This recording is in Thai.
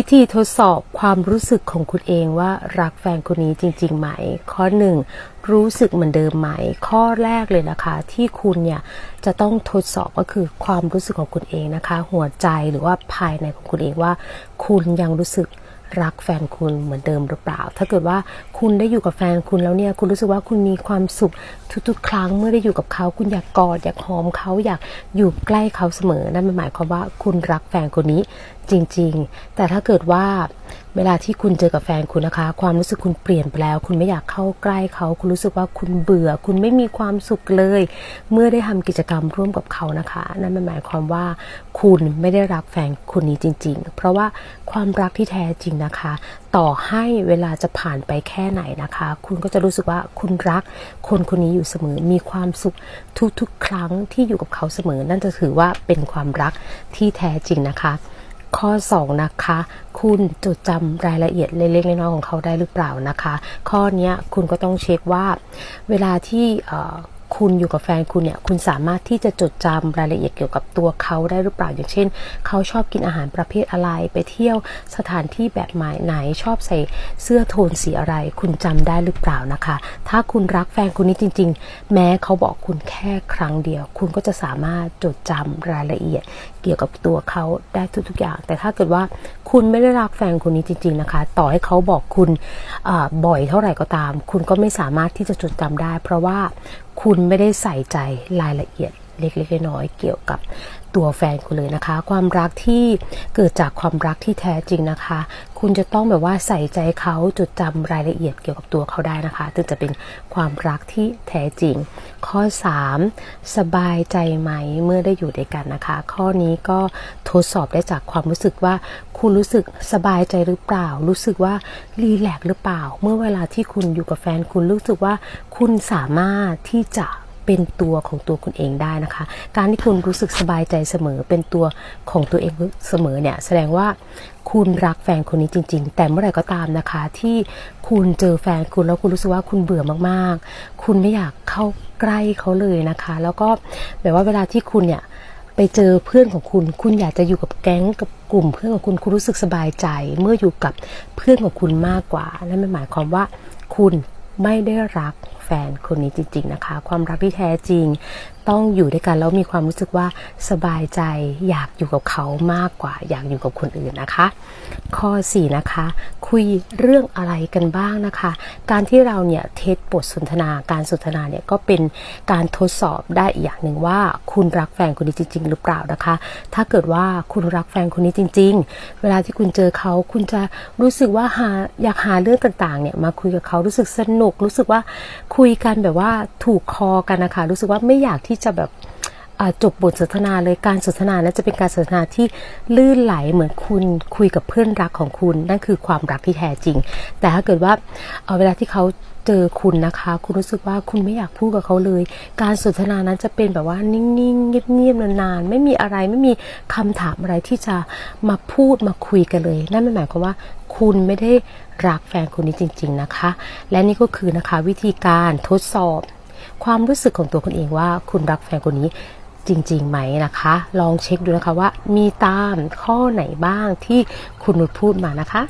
วิธีทดสอบความรู้สึกของคุณเองว่ารักแฟนคนนี้จริง ๆ ไหม ข้อหนึ่งรู้สึกเหมือนเดิมไหม ข้อแรกเลยนะคะ ที่คุณเนี่ยจะต้องทดสอบก็คือความรู้สึกของคุณเองนะคะ หัวใจหรือว่าภายในของคุณเองว่า คุณยังรู้สึก รักแฟนคุณเหมือนเดิมหรือเปล่า ถ้าเกิดว่าคุณได้อยู่กับแฟนคุณแล้วเนี่ย คุณรู้สึกว่าคุณมีความสุขทุกๆ ครั้งเมื่อได้อยู่กับเขา คุณอยากกอดอยากหอมเขาอยากอยู่ใกล้เขาเสมอ นั่นหมายความว่าคุณรักแฟนคนนี้จริง ๆ แต่ถ้าเกิดว่าเวลาที่คุณเจอกับแฟนคุณนะคะ ความรู้สึกคุณเปลี่ยนไปแล้ว คุณไม่อยากเข้าใกล้เขา คุณรู้สึกว่าคุณเบื่อ คุณไม่มีความสุขเลย เมื่อได้ทำกิจกรรมร่วมกับเขานะคะ นั่นหมายความว่าคุณไม่ได้รักแฟนคนนี้จริง ๆ เพราะว่าความรักที่แท้จริงนะคะ ต่อให้เวลาจะผ่านไปแค่ไหนนะคะ คุณก็จะรู้สึกว่าคุณรักคนคนนี้อยู่เสมอมีความสุขทุกๆ ครั้งที่อยู่กับเขาเสมอ นั่นจะถือว่าเป็นความรักที่แท้จริงนะคะ ข้อ 2 นะคะ คุณจดจำรายละเอียดเล็กๆน้อยๆของเขาได้หรือเปล่านะคะ ข้อนี้คุณก็ต้องเช็คว่า เวลาที่ คุณอยู่กับแฟนคุณเนี่ยคุณสามารถที่จะจดจำรายละเอียดเกี่ยวกับตัวเขาได้หรือเปล่าอย่างเช่น เขาชอบกินอาหารประเภทอะไรไปเที่ยวสถานที่แบบไหนไหนชอบใส่เสื้อโทนสีอะไร คุณจำได้หรือเปล่านะคะ ถ้าคุณรักแฟนคนนี้จริง ๆ แม้เขาบอกคุณแค่ครั้งเดียว คุณก็จะสามารถจดจำรายละเอียด เกี่ยวกับตัวเขาได้ทุกๆอย่าง แต่ถ้าเกิดว่าคุณไม่ได้รักแฟนคนนี้จริง ๆนะคะ ต่อให้เขาบอกคุณบ่อยเท่าไหร่ก็ตาม คุณก็ไม่สามารถที่จะจดจำได้ เพราะว่า คุณไม่ได้ใส่ใจรายละเอียด เล็กๆน้อยๆเกี่ยวกับตัวแฟนคุณเลยนะคะ ความรักที่เกิดจากความรักที่แท้จริงนะคะ คุณจะต้องแบบว่าใส่ใจเขาจดจำรายละเอียดเกี่ยวกับตัวเขาได้นะคะถึงจะเป็นความรักที่แท้จริง ข้อ 3 สบายใจไหมเมื่อได้อยู่ด้วยกันนะคะ ข้อนี้ก็ทดสอบได้จากความรู้สึกว่าคุณรู้สึกสบายใจหรือเปล่า รู้สึกว่ารีแลกหรือเปล่า เมื่อเวลาที่คุณอยู่กับแฟนคุณรู้สึกว่าคุณสามารถที่จะ เป็นตัวของตัวคุณเองได้นะคะ การที่คุณรู้สึกสบายใจเสมอ เป็นตัวของตัวเองเสมอเนี่ยแสดงว่าคุณรักแฟนคนนี้จริง ๆ แต่เมื่อไหร่ก็ตามนะคะ ที่คุณเจอแฟนคุณแล้วคุณรู้สึกว่าคุณเบื่อมากๆ คุณไม่อยากเข้าใกล้เขาเลยนะคะ แล้วก็แบบว่าเวลาที่คุณเนี่ยไปเจอเพื่อนของคุณ คุณอยากจะอยู่กับแก๊งกับกลุ่มเพื่อนของคุณ คุณรู้สึกสบายใจ เมื่ออยู่กับเพื่อนของคุณมากกว่า นั่นหมายความว่าคุณไม่ได้รัก แฟนคนนี้จริง ๆนะคะ ความรักที่แท้จริง ต้องอยู่ด้วยกันแล้วมีความรู้สึกว่าสบายใจอยากอยู่กับเขามากกว่า อยากอยู่กับคนอื่นนะคะ ข้อ 4 นะคะ คุยเรื่องอะไรกันบ้างนะคะ การที่เราเนี่ยเทสบทสนทนาการสนทนาเนี่ยก็เป็นการทดสอบได้อีกอย่างหนึ่งว่า คุณรักแฟนคนนี้จริง ๆ หรือเปล่านะคะ ถ้าเกิดว่าคุณรักแฟนคนนี้จริง ๆ เวลาที่คุณเจอเขาคุณจะรู้สึกว่าหาอยากหาเรื่องต่างๆเนี่ยมาคุยกับเขารู้สึกสนุก รู้สึกว่าคุยกันแบบว่าถูกคอกันนะคะ รู้สึกว่าไม่อยากที่จะแบบจบบทสนทนาเลยการสนทนานั้นจะเป็นการสนทนาที่ลื่นไหลเหมือนคุณคุยกับเพื่อนรักของคุณ นั่นคือความรักที่แท้จริง แต่ถ้าเกิดว่าเอ่อเวลาที่เขาเจอคุณนะคะ คุณรู้สึกว่าคุณไม่อยากพูดกับเขาเลย การสนทนานั้นจะเป็นแบบว่านิ่งๆเงียบๆนานๆไม่มีอะไรไม่มีคำถามอะไรที่จะมาพูดมาคุยกันเลย นั่นไม่หมายความว่าคุณไม่ได้รักแฟนคนนี้จริง ๆนะคะ และนี่ก็คือนะคะวิธีการทดสอบ ความรู้สึกของตัวคุณเองว่าคุณรักแฟนคนนี้จริงๆไหมนะคะ ลองเช็คดูนะคะว่ามีตามข้อไหนบ้างที่คุณนุชพูดมานะคะ